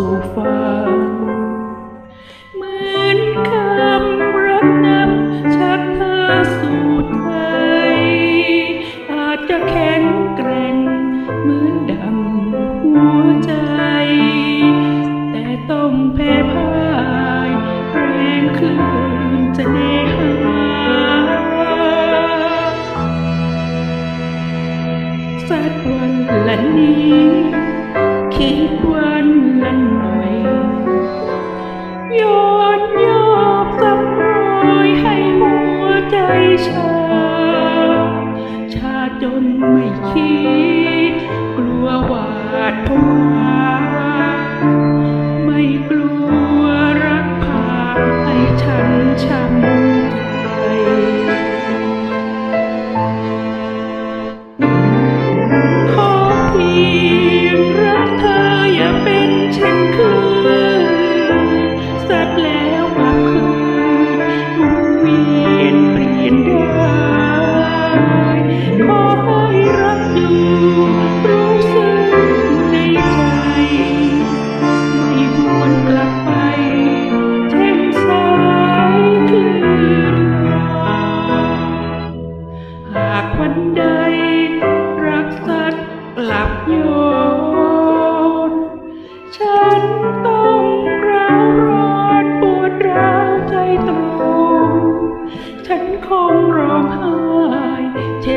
สู่ฟังเหมือนคำรักนำชักเธอสู่ไทยอาจจะแข็งแกร่งเหมือนดังหัวใจ แต่ต้องแพ้พ่ายแรงคลื่นจะเนหาสักวันละนี้ คิดวันละหน่อยย้อนยอบสักรอยให้หัวใจชา ชาจนไม่คิด กลัวหวาดผวา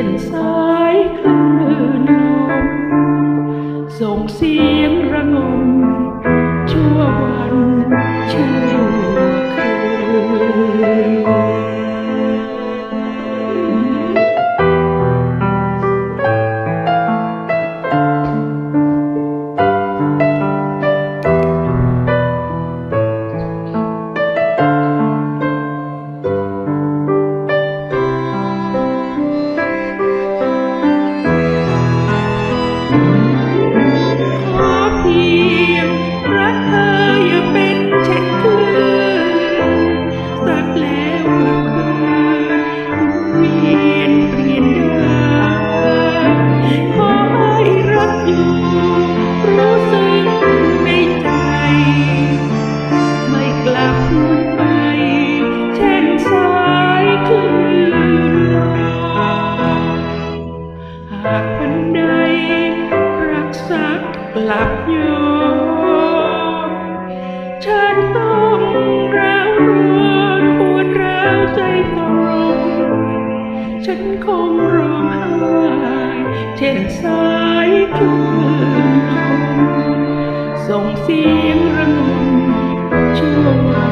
นสายคลื่นลมส่งเสียง สักกลับโยนฉันต้องร้าวร้อนปวดร้าวใจตรมฉันคงร้องไห้เช่นสายคลื่นลมส่งเสียงระงมชั่ววา